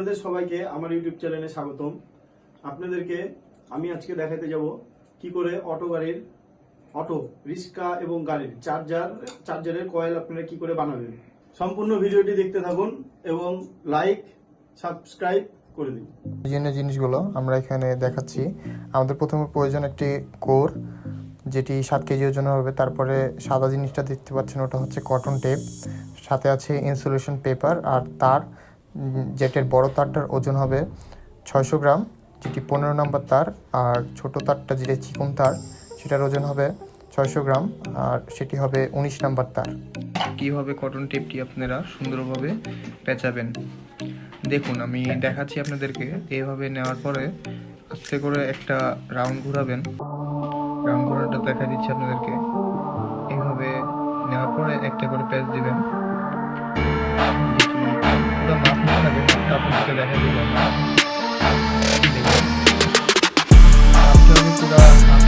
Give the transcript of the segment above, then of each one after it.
আপনাদের সবাইকে আমার ইউটিউব চ্যানেলে স্বাগতম। আপনাদেরকে আমি আজকে দেখাতে যাব কি করে অটো গাড়ির, অটো, রিক্সা এবং গাড়ির চার্জার চার্জারের কয়েল আপনারা কি করে বানাবেন। সম্পূর্ণ ভিডিওটি দেখতে থাকুন এবং লাইক সাবস্ক্রাইব করে দিন। প্রয়োজনীয় জিনিসগুলো আমরা এখানে দেখাচ্ছি। আমাদের প্রথমে প্রয়োজন একটি কোর, যেটি সাত কেজি ওজন হবে। তারপরে সাদা জিনিসটা দেখতে পাচ্ছেন, ওটা হচ্ছে কটন টেপ সাথে আছে ইনসুলেশন পেপার আর তার যেটার বড় তারটার ওজন হবে ছয়শো গ্রাম, যেটি পনেরো নম্বর তার, আর ছোট তারটা যেটা চিকন তার, সেটার ওজন হবে ছয়শো গ্রাম, আর সেটি হবে উনিশ নম্বর তার। কীভাবে কটন টেপটি আপনারা সুন্দরভাবে পেঁচাবেন? দেখুন, আমি দেখাচ্ছি আপনাদেরকে এইভাবে নেওয়ার পরে আস্তে করে একটা রাউন্ড ঘোরাবেন। রাউন্ড ঘোরাটা দেখা দিচ্ছি আপনাদেরকে। এইভাবে নেওয়ার পরে একটা করে প্যাচ দিবেন। যেটি পুরো মাপ না থাকে মাপটা আপনাদেরকে দেখা দিলাম দেখুন মাপটা হবে পুরো হাফ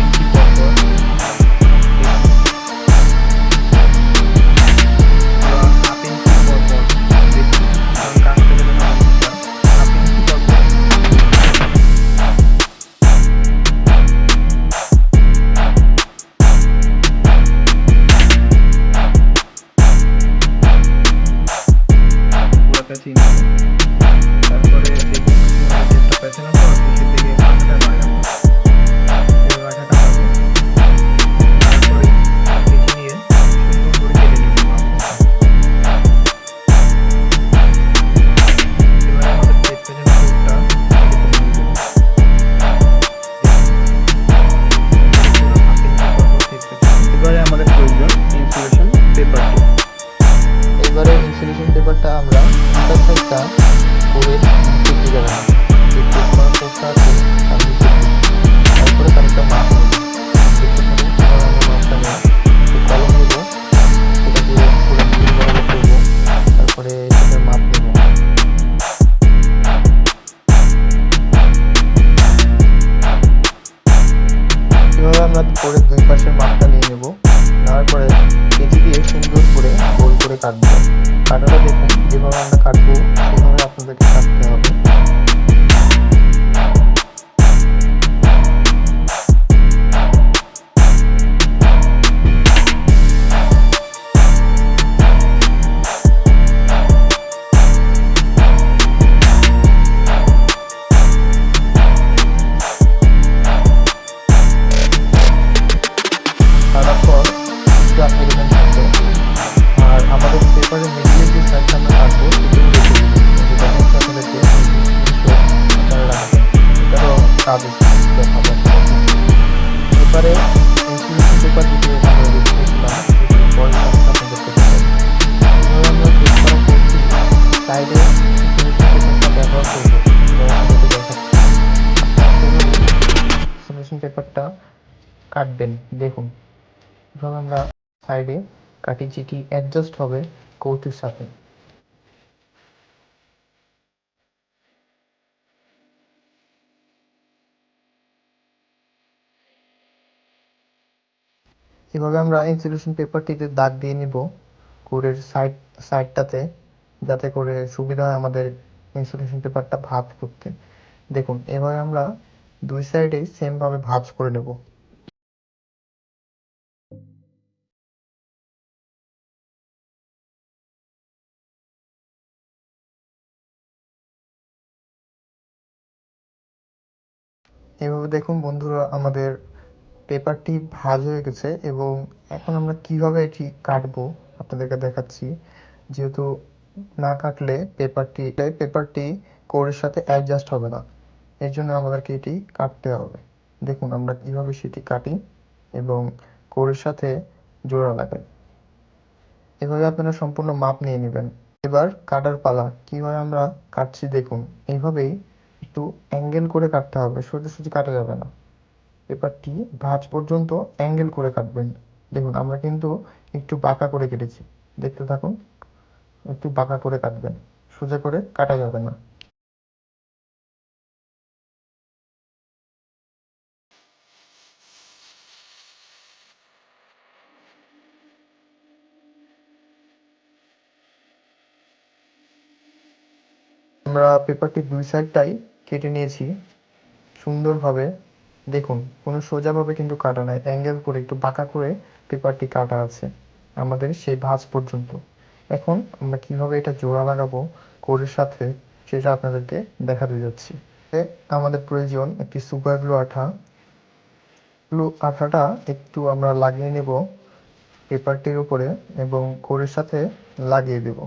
করে কাটবো। কাটাটা দেখুন যেভাবে আমরা কাটবো সেভাবে আপনাদেরকে কাটতে হবে। আমরা সাইডে কাটি যেটি অ্যাডজাস্ট হবে কৌটির সাথে। এভাবে আমরা ইনসুলেশন পেপারটিতে দাগ দিয়ে নিব কোরের সাইড সাইডটাতে যাতে করে সুবিধা হয় আমাদের ইনসুলেশন পেপারটা ভাঁজ করতে। দেখুন, এভাবে আমরা দুই সাইডে সেম ভাবে ভাঁজ করে নেব। এভাবে দেখুন বন্ধুরা, আমাদের পেপারটি ভাঁজ হয়ে গেছে এবং এখন আমরা কীভাবে এটি কাটবো আপনাদেরকে দেখাচ্ছি। যেহেতু না কাটলে পেপারটি পেপারটি কোরের সাথে অ্যাডজাস্ট হবে না। এর জন্য আমাদেরকে এটি কাটতে হবে। দেখুন আমরা কীভাবে সেটি কাটি এবং কোরের সাথে জোড়া লাগাই। এভাবে আপনারা সম্পূর্ণ মাপ নিয়ে নেবেন। এবার কাটার পালা, কীভাবে আমরা কাটছি দেখুন। এইভাবেই একটু অ্যাঙ্গেল করে কাটতে হবে, সোজাসুজি কাটা যাবে না। পেপারটি ভাঁজ পর্যন্ত অ্যাঙ্গেল করে কাটবেন। দেখুন, আমরা কিন্তু একটু বাঁকা করে কেটেছি। দেখতে থাকুন, একটু বাঁকা করে কাটবেন, সোজা করে কাটা যাবে না। আমরা পেপারটি দুই সাইডটাই কেটে নিয়েছি। সুন্দরভাবে দেখুন, কোনো সোজাভাবে কিন্তু কাটা নাই। অ্যাঙ্গেল করে, একটু বাঁকা করে পেপারটি কাটা আছে আমাদের সেই ভাঁজ পর্যন্ত। এখন আমরা কীভাবে এটা জোড়া লাগাবো কোরের সাথে, সেটা আপনাদেরকে দেখাতে যাচ্ছি। আমাদের প্রয়োজন একটি সুপার গ্লু আঠা। গ্লু আঠাটা একটু আমরা লাগিয়ে নেব পেপারটির উপরে এবং কোরের সাথে লাগিয়ে দেব।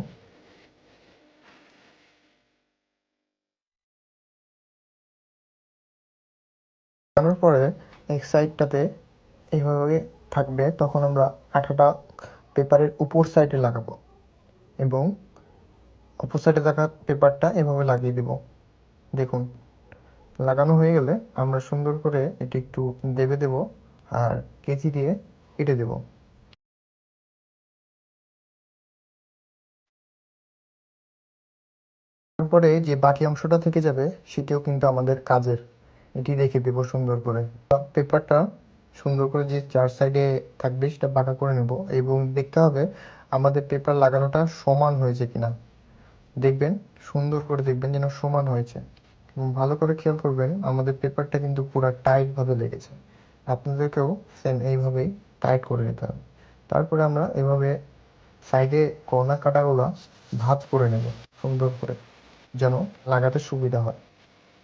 লাগানোর পরে এক সাইডটাতে এইভাবে থাকবে, তখন আমরা আঠাটা পেপারের উপর সাইডে লাগাবো এবং অপর সাইডে থাকা পেপারটা এভাবে লাগিয়ে দেব। দেখুন, লাগানো হয়ে গেলে আমরা সুন্দর করে এটি একটু দেবে দেব আর কেচি দিয়ে কেটে দেব। তারপরে যে বাকি অংশটা থেকে যাবে, সেটিও কিন্তু আমাদের কাজের। এটি রেখে দেবো সুন্দর করে। পেপারটা সুন্দর করে যে চার সাইডে থাকবে সেটা বাঁকা করে নেব এবং দেখতে হবে আমাদের পেপার লাগানোটা সমান হয়েছে কিনা। দেখবেন, সুন্দর করে দেখবেন যেন সমান হয়েছে। এবং ভালো করে খেয়াল করবেন, আমাদের পেপারটা কিন্তু পুরো টাইট ভাবে লেগেছে। আপনাদেরকেও সেম এইভাবেই টাইট করে নিতে হবে। তারপরে আমরা এভাবে সাইডে কর্নার কাটাগুলো ভাঁজ করে নেব সুন্দর করে, যেন লাগাতে সুবিধা হয়।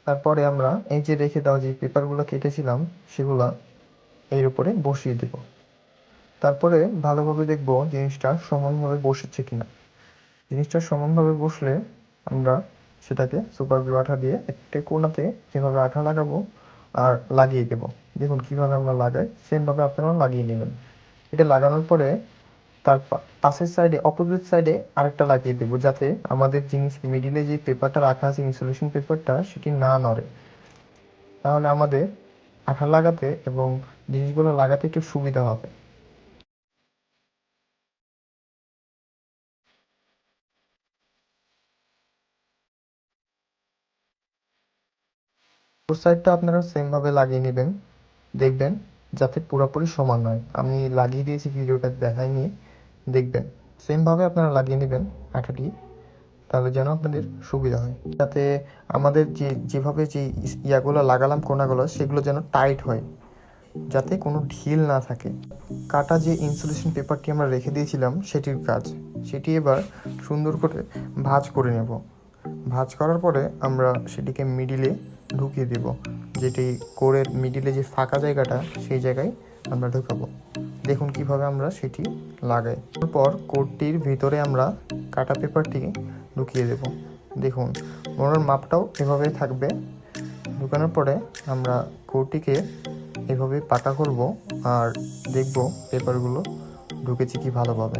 তারপরে আমরা এই যে রেখে দেওয়া যে পেপারগুলো কেটেছিলাম, সেগুলা এর উপরে বসিয়ে দেব। তারপরে ভালোভাবে দেখব জিনিসটা সমানভাবে বসেছে কিনা। জিনিসটা সমানভাবে বসলে আমরা সেটাকে সুপার গ্লু আঠা দিয়ে একটা কোনাতে যেভাবে আঠা লাগাবো আর লাগিয়ে দেবো। দেখুন কীভাবে আমরা লাগাই, সেমভাবে আপনারাও লাগিয়ে নেবেন। এটা লাগানোর পরে তার পা- পাশের সাইডে অপোজিট সাইডে আরেকটা লাগিয়ে দেবো যাতে আমাদের জিনিস মিডিলে যে পেপারটা রাখা আছে ইনসুলেশন পেপারটা সেটি না নড়ে। তাহলে আমাদের আঠা লাগাতে এবং জিনিসগুলো লাগাতে একটু সুবিধা হবে। সাইডটা আপনারা সেম ভাবে লাগিয়ে নেবেন। দেখবেন যাতে পুরোপুরি সমান হয়। আমি লাগিয়ে দিয়েছি, ভিডিওটা দেখাইনি। দেখবেন সেম ভাবে আপনারা লাগিয়ে নেবেন আঠাটি তাহলে যেন আপনাদের সুবিধা হয়। যাতে আমাদের যে, যেভাবে যে ইয়াগুলো লাগালাম কোনাগুলো, সেগুলো যেন টাইট হয়, যাতে কোনো ঢিল না থাকে। কাটা যে ইনসুলেশন পেপারটি আমরা রেখে দিয়েছিলাম, সেটির কাজ। সেটি এবার সুন্দর করে ভাঁজ করে নেব। ভাঁজ করার পরে আমরা সেটিকে মিডিলে ঢুকিয়ে দেব। যেটি কোরের মিডিলে যে ফাঁকা জায়গাটা, সেই জায়গায় আমরা ঢুকাবো। দেখুন কীভাবে আমরা সেটি লাগাই। তারপর কোডটির ভিতরে আমরা কাটা পেপারটি ঢুকিয়ে দেব। দেখুন ওনার মাপটাও এভাবে থাকবে। ঢুকানোর পরে আমরা কোডটিকে এভাবে পাকা করব আর দেখব পেপারগুলো ঢুকেছে কি ভালোভাবে।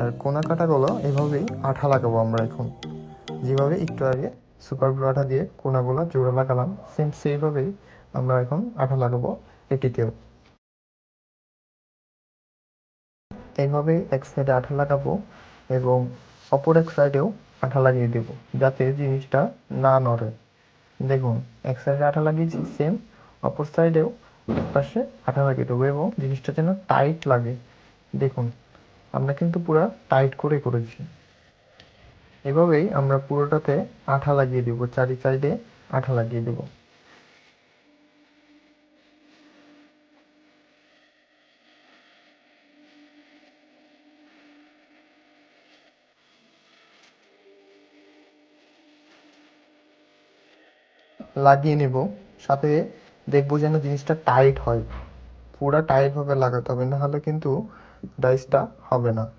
আর কোনা কাটাগুলো এভাবেই আঠা লাগাবো আমরা এখন। যেভাবে একটু আগে সুপার গ্লু আঠা দিয়ে কোনাগুলো জোড়া লাগালাম সেম সেইভাবেই আমরা এখন আঠা লাগাবো এটিতেও। এইভাবেই এক সাইডে আঠা লাগাবো এবং অপর এক সাইডেও আঠা লাগিয়ে দেব, যাতে জিনিসটা না নড়ে। দেখুন, এক সাইডে আঠা লাগিয়েছি সেম অপর সাইডেও পাশে আঠা লাগিয়ে দেবো এবং জিনিসটা যেন টাইট লাগে। দেখুন, আমরা কিন্তু পুরো টাইট করে করেছি। এভাবেই আমরা পুরোটাতে আঠা লাগিয়ে দেবো, চারি সাইডে আঠা লাগিয়ে দেব। লাগিয়ে নেব। সাথে দেখব যেন জিনিসটা টাইট হয়। পুরা টাইট ভাবে লাগাতে হবে, না হলে কিন্তু ডাইসটা হবে না।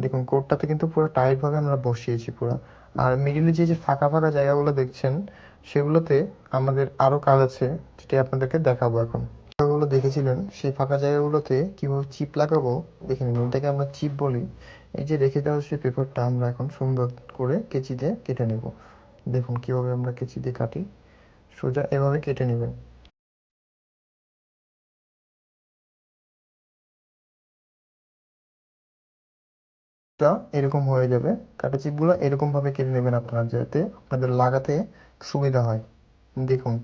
দেখুন কোডটাতে কিন্তু পুরো টাইট ভাবে আমরা বসিয়েছি পুরো। আর মিডিলে যে যে ফাঁকা ফাঁকা জায়গাগুলো দেখছেন, সেগুলোতে আমাদের আরও কাজ আছে, যেটি আপনাদেরকে দেখাবো এখন। জায়গাগুলো দেখেছিলেন, সেই ফাঁকা জায়গাগুলোতে কীভাবে চিপ লাগাবো, দেখে নিন। ওটাকে আমরা চিপ বলি। এই যে রেখে দেওয়া সেই পেপারটা আমরা এখন সুন্দর করে কেচি দিয়ে কেটে নেব। দেখুন, কীভাবে আমরা কেচি দিয়ে কাটি। সোজা এভাবে কেটে নেবেন। এরকম হয়ে যাবে। কাটা চিপগুলো এরকম ভাবে কেটে নেবেন আপনারা যাতে আপনাদের লাগাতে সুবিধা হয়। দেখুন,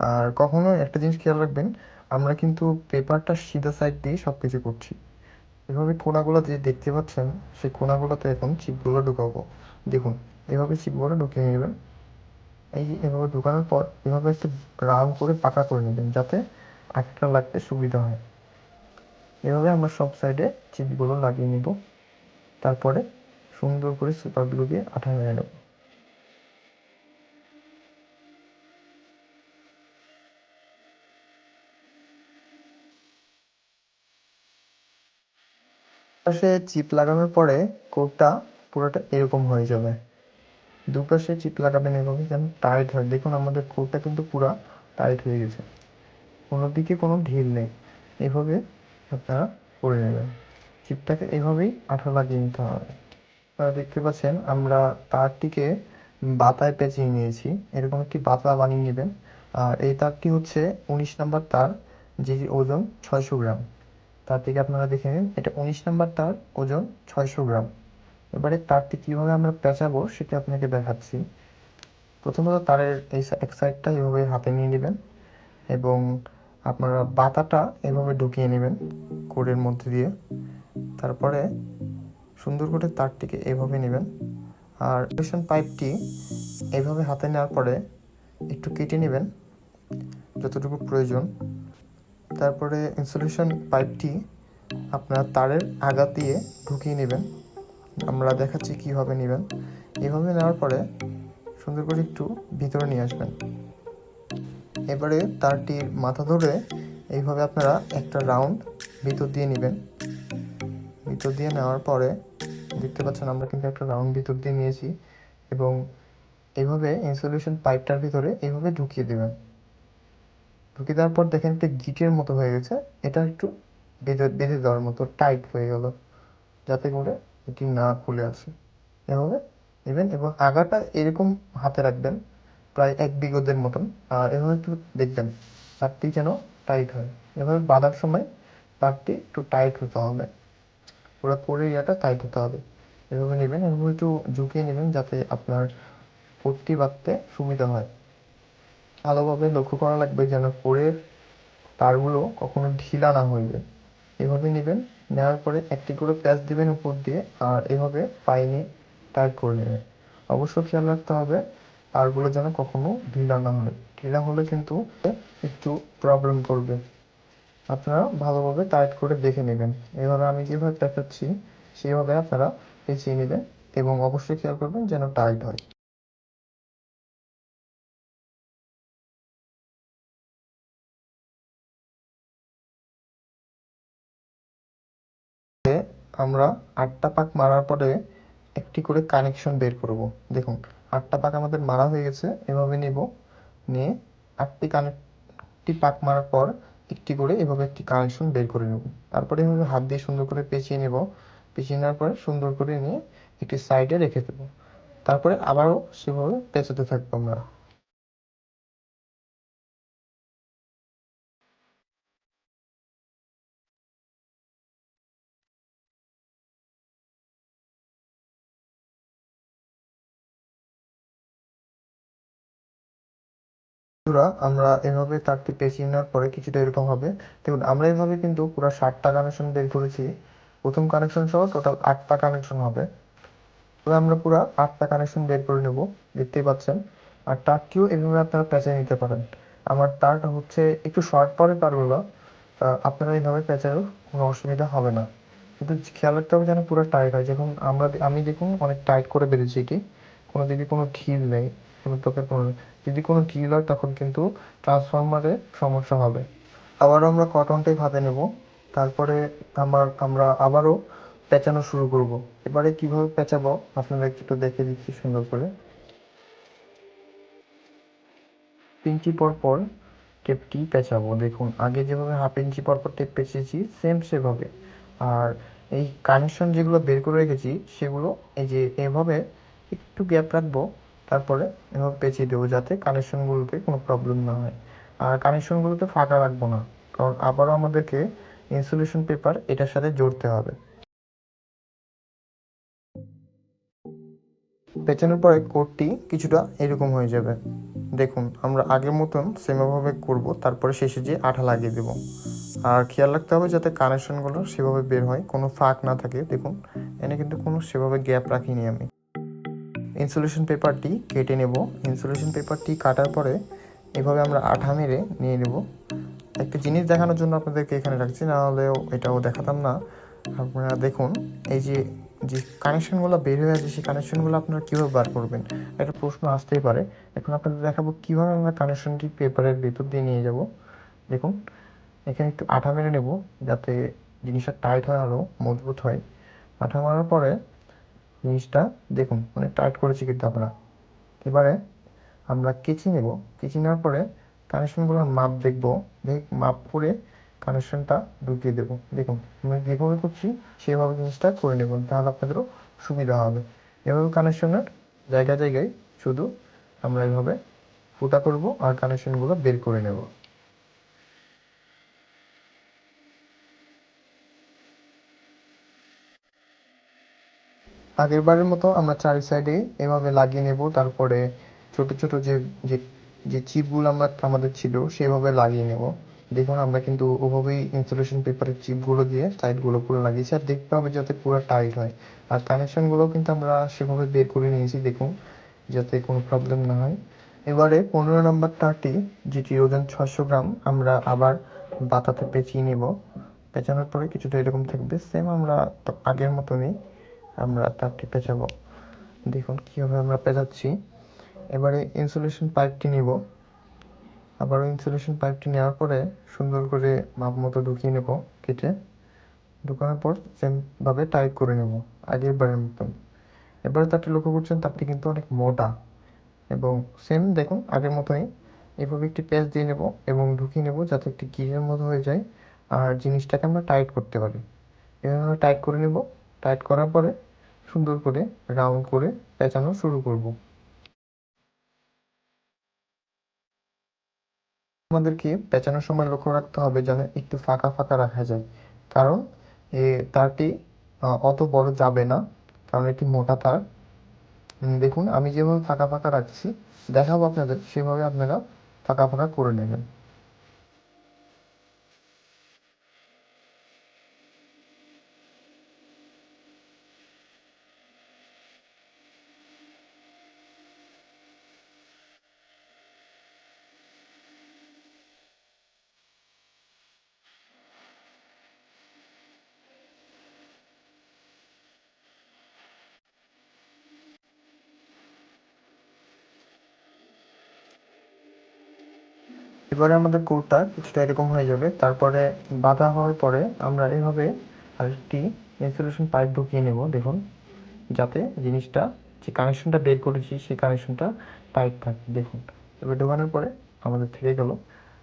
আর কখনো একটা জিনিস খেয়াল রাখবেন, আমরা কিন্তু পেপারটা সিধা সাইড দিয়ে সব কিছু করছি। এভাবে কোনাগুলো যে দেখতে পাচ্ছেন, সেই কোনাগুলোতে এখন চিপগুলো ঢুকাবো। দেখুন, এভাবে চিপগুলো ঢুকিয়ে নেবেন। এই এভাবে ঢুকানোর পর এভাবে একটু রাউন্ড করে পাকা করে নেবেন যাতে আটটা লাগতে সুবিধা হয়। এভাবে আমরা সব সাইডে চিপগুলো লাগিয়ে নিব। তারপরে সুন্দর করে সুপারগুলো দিয়ে আঠা মেরে নেব। পাশে চিপ লাগানোর পরে কোটটা পুরোটা এরকম হয়ে যাবে। দুপাশে চিপ লাগাবেন এভাবে যেন টাইট হয়। দেখুন আমাদের কোটটা কিন্তু পুরো টাইট হয়ে গেছে। কোনো দিকে কোনো ঢিল নেই। এভাবে আপনারা করে নেবেন। চিপটাকে এভাবেই আঠা লাগিয়ে নিতে হবে। আপনারা দেখতে পাচ্ছেন, আমরা তারটিকে বাতায় পেঁচিয়ে নিয়েছি। এরকম একটি বাতা বানিয়ে নেবেন। আর এই তারটি হচ্ছে উনিশ নাম্বার তার যেটির ওজন ছয়শো গ্রাম। তার থেকে আপনারা দেখে নিন। এটা উনিশ নাম্বার তার, ওজন ছয়শো গ্রাম। এবারে তারটি কীভাবে আমরা পেঁচাবো সেটা আপনাকে দেখাচ্ছি। প্রথমত তারের এই এক সাইডটা এভাবে হাতে নিয়ে নেবেন এবং আপনারা বাতাটা এভাবে ঢুকিয়ে নেবেন কোডের মধ্যে দিয়ে। তারপরে সুন্দর করে তারটিকে এভাবে নেবেন। আর ইলেকট্রিশিয়ান পাইপটি এভাবে হাতে নেওয়ার পরে একটু কেটে নেবেন যতটুকু প্রয়োজন। তারপরে ইনসুলেশন পাইপটি আপনার তারের আঘাত দিয়ে ঢুকিয়ে নেবেন। আমরা দেখাচ্ছি কীভাবে নেবেন। এভাবে নেওয়ার পরে সুন্দর করে একটু ভিতরে নিয়ে আসবেন। এবারে তারটির মাথা ধরে এইভাবে আপনারা একটা রাউন্ড ভিতর দিয়ে নেবেন। ভিতর দিয়ে নেওয়ার পরে দেখতে পাচ্ছেন আমরা কিন্তু একটা রাউন্ড ভিতর দিয়ে নিয়েছি এবং এইভাবে ইনসুলেশন পাইপটার ভিতরে এইভাবে ঢুকিয়ে দেবেন। ঢুকিয়ে দেওয়ার পর দেখেন একটা গিটের মতো হয়ে গেছে। এটা একটু বেঁধে বেঁধে দেওয়ার মতো, টাইট হয়ে গেল। যাতে করে এটি না খুলে আসে এভাবে নেবেন এবং আগাটা এরকম হাতে রাখবেন, প্রায় এক বিগতের মতন। আর এভাবে একটু দেখবেন, তারটি যেন টাইট হয়। এভাবে বাঁধার সময় তারটি একটু টাইট হতে হবে। পুরো পরে ইয়াটা টাইট হতে হবে। এভাবে নেবেন, এভাবে একটু ঝুঁকিয়ে নেবেন যাতে আপনার পট্টি বাঁধতে সুবিধা হয়। ভালোভাবে লক্ষ্য করা লাগবে যেন পরের তারগুলো কখনো ঢিলা না হয়ে যায়। এভাবে নেবেন নেওয়ার পরে একটি করে প্যাচ দিবেন উপর দিয়ে আর এভাবে পাইনি টাইট করে নেবেন। অবশ্য খেয়াল রাখতে হবে, তারগুলো যেন কখনো ঢিলা না হয়। ঢিলা হলে কিন্তু একটু প্রবলেম করবে। আপনারা ভালোভাবে টাইট করে দেখে নেবেন। এভাবে আমি যেভাবে দেখাচ্ছি, সেভাবে আপনারা পেঁচিয়ে নেবেন এবং অবশ্যই খেয়াল করবেন যেন টাইট হয়। আমরা আটটা পাক মারার পরে একটি করে কানেকশন বের করব। দেখুন, আটটা পাক আমাদের মারা হয়ে গেছে, এভাবে নিব। নিয়ে আটটি কানেকটি পাক মারার পর একটি করে এভাবে একটি কানেকশন বের করে নেব। তারপরে এভাবে হাত দিয়ে সুন্দর করে পেঁচিয়ে নেব। পেঁচিয়ে নেওয়ার পরে সুন্দর করে নিয়ে একটি সাইডে রেখে দেবো। তারপরে আবারও সেভাবে পেঁচাতে থাকব আমরা। বন্ধুরা আমরা এভাবে তারটি পেঁচিয়ে নেওয়ার পরে কিছুটা এরকম হবে। দেখুন আমরা এভাবে কিন্তু পুরো ষাটটা কানেকশন বের করেছি। প্রথম কানেকশন সহ টোটাল আটটা কানেকশন হবে। তবে আমরা পুরো আটটা কানেকশন বের করে নেব দেখতেই পাচ্ছেন। আর তারটিও এভাবে আপনারা পেঁচিয়ে নিতে পারেন। আমার তারটা হচ্ছে একটু শর্ট পরে তারগুলো আহ, আপনারা এইভাবে পেঁচালেও কোনো অসুবিধা হবে না। কিন্তু খেয়াল রাখতে হবে যেন পুরো টাইট হয়। যখন আমরা আমি দেখুন অনেক টাইট করে বেঁধেছি এটি। কোনো দিকে কোনো ঢিল নেই। কোনো তোকে কোনো যদি কোনো ঢিল হয়, তখন কিন্তু ট্রান্সফরমারে সমস্যা হবে। আবারও আমরা কটন টেপ হাতে নেব। তারপরে আমার, আমরা আবারও পেঁচানো শুরু করব। এবারে কীভাবে পেঁচাবো? আপনারা একটু দেখে দিচ্ছি সুন্দর করে। ইঞ্চি পর পর টেপটি পেঁচাবো। দেখুন, আগে যেভাবে হাফ ইঞ্চি পর পর টেপ পেঁচিয়েছি সেম সেভাবে। আর এই কানেকশন যেগুলো বের করে রেখেছি, সেগুলো এই যে এভাবে একটু গ্যাপ রাখব। তারপরে এভাবে পেঁচিয়ে দেবো যাতে কানেকশনগুলোতে কোনো প্রবলেম না হয়। আর কানেকশনগুলোতে ফাঁকা রাখব না, কারণ আবারও আমাদেরকে ইনসুলেশন পেপার এটার সাথে জড়তে হবে। পেঁচানোর পরে কোডটি কিছুটা এরকম হয়ে যাবে। দেখুন, আমরা আগের মতন সেমভাবে করব, তারপরে শেষে যে আঠা লাগিয়ে দেব। আর খেয়াল রাখতে হবে যাতে কানেকশনগুলো সেভাবে বের হয়, কোনো ফাঁক না থাকে। দেখুন, এনে কিন্তু কোনো সেভাবে গ্যাপ রাখিনি আমি। ইনসুলেশন পেপারটি কেটে নেব। ইনসুলেশন পেপারটি কাটার পরে এভাবে আমরা আঠা মেরে নিয়ে নেব। একটা জিনিস দেখানোর জন্য আপনাদেরকে এখানে রাখছি, না হলেও এটাও দেখাতাম না। আপনারা দেখুন, এই যে যে কানেকশনগুলো বের হয়ে আছে, সেই কানেকশনগুলো আপনারা কীভাবে বার করবেন? একটা প্রশ্ন আসতেই পারে। এখন আপনাদের দেখাবো কীভাবে আমরা কানেকশনটি পেপারের ভেতর দিয়ে নিয়ে যাব। দেখুন, এখানে একটু আঠা মেরে নেব, যাতে জিনিসটা টাইট হয় আরও মজবুত হয়। আঠা মারার পরে জিনিসটা, দেখুন মানে টাইট করেছি কিন্তু আমরা। এবারে আমরা কেচি নেব। কেচি নেওয়ার পরে কানেকশনগুলোর মাপ দেখব। দেখ মাপ করে কানেকশনটা ঢুকিয়ে দেবো। দেখুন, আমি যেভাবে করছি, সেভাবে জিনিসটা করে নেব। তাহলে আপনাদেরও সুবিধা হবে। এভাবে কানেকশনের জায়গায় জায়গায় শুধু আমরা এভাবে ফুটা করব আর কানেকশনগুলো বের করে নেব। আগের বারের মতো আমরা চারি সাইডে এভাবে লাগিয়ে নেব, তারপরে ছোট ছোট যে যে যে চিপগুলো আমরা, আমাদের ছিল, সেভাবে লাগিয়ে নেব। দেখুন, আমরা কিন্তু ওভাবেই ইনসুলেশন পেপারের চিপগুলো দিয়ে সাইডগুলো পুরো লাগিয়েছি, আর দেখতে হবে যাতে পুরো টাইট হয়। আর কানেকশনগুলো কিন্তু আমরা সেভাবে বের করে নিয়েছি, দেখুন, যাতে কোনো প্রবলেম না হয়। এবারে পনেরো নম্বর তারটি যেটি ওজন ছশো গ্রাম, আমরা আবার বাতাতে পেঁচিয়ে নেব। পেঁচানোর পরে কিছুটা এরকম থাকবে সেম আমরা আগের মতনই আমরা তারটি পেঁচাবো দেখুন কীভাবে আমরা পেঁচাচ্ছি। এবারে ইনসুলেশন পাইপটি নিব। আবারও ইনসুলেশন পাইপটি নেওয়ার পরে সুন্দর করে মাপ মতো ঢুকিয়ে নেব কেটে। ঢুকানোর পর সেমভাবে টাইট করে নেব আগের বারের মতন। এবারে তারটি লক্ষ্য করছেন, তারটি কিন্তু অনেক মোটা। এবং সেম দেখুন, আগের মতোই এভাবে একটি পেঁচ দিয়ে নেব এবং ঢুকিয়ে নেব যাতে একটি গিরের মতো হয়ে যায়। আর জিনিসটাকে আমরা টাইট করতে পারি। এভাবে আমরা টাইট করে নেব। টাইট করার পরে সুন্দর করে রাউন্ড করে পেঁচানো শুরু করব। আমাদেরকে পেঁচানোর সময় লক্ষ্য রাখতে হবে যেন একটু ফাঁকা ফাঁকা রাখা যায়। কারণ এ তারটি অত বড় যাবে না, কারণ এটি মোটা তার। দেখুন, আমি যেভাবে ফাঁকা ফাঁকা রাখছি, দেখাবো আপনাদের, সেভাবে আপনারা ফাঁকা ফাঁকা করে নেবেন। এবারে আমাদের কোটটা কিছুটা এরকম হয়ে যাবে। তারপরে বাঁধা হওয়ার পরে আমরা এভাবে আরেকটি ইনসুলেশন পাইপ ঢুকিয়ে নেব, দেখুন। যাতে জিনিসটা, যে কানেকশনটা বের করেছি, সেই কানেকশনটা টাইট থাকে, দেখুন। এবার ঢোকানোর পরে আমাদের থেকে গেল।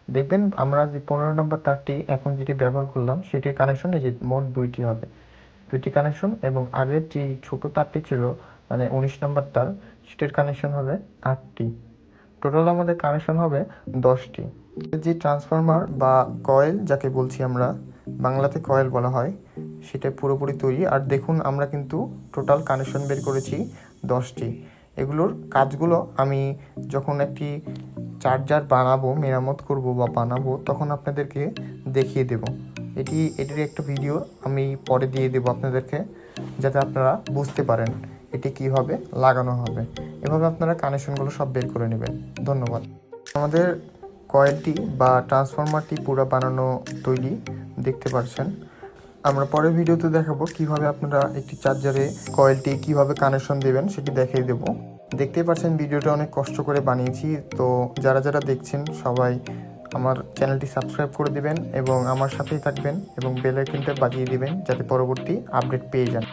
দেখবেন আমরা যে পনেরো নম্বর তারটি এখন যেটি ব্যবহার করলাম, সেটির কানেকশন এই যে মোট দুইটি হবে। দুইটি কানেকশন এবং আগের যে ছোট তারটি ছিল মানে উনিশ নম্বর তার, সেটির কানেকশন হবে আটটি। টোটাল আমাদের কানেকশন হবে দশটি। যে ট্রান্সফরমার বা কয়েল যাকে বলছি আমরা, বাংলাতে কয়েল বলা হয়, সেটা পুরোপুরি তৈরি। আর দেখুন, আমরা কিন্তু টোটাল কানেকশন বের করেছি দশটি। এগুলোর কাজগুলো আমি যখন একটি চার্জার বানাবো, মেরামত করব বা বানাবো, তখন আপনাদেরকে দেখিয়ে দেব। এটি, এটির একটা ভিডিও আমি পরে দিয়ে দেবো আপনাদেরকে, যাতে আপনারা বুঝতে পারেন। এটি কীভাবে লাগানো হবে। এভাবে আপনারা কানেকশনগুলো সব বের করে নেবেন। ধন্যবাদ। আমাদের কয়েলটি বা ট্রান্সফরমারটি পুরো বানানো তৈরি দেখতে পাচ্ছেন। আমরা পরের ভিডিওতে দেখাবো কীভাবে আপনারা একটি চার্জারে কয়েলটি কীভাবে কানেকশন দেবেন সেটি দেখিয়ে দেবো। দেখতেই পাচ্ছেন ভিডিওটা অনেক কষ্ট করে বানিয়েছি। তো যারা যারা দেখছেন, সবাই আমার চ্যানেলটি সাবস্ক্রাইব করে দিবেন এবং আমার সাথেই থাকবেন এবং বেল আইকনটা বাজিয়ে দিবেন যাতে পরবর্তী আপডেট পেয়ে যান।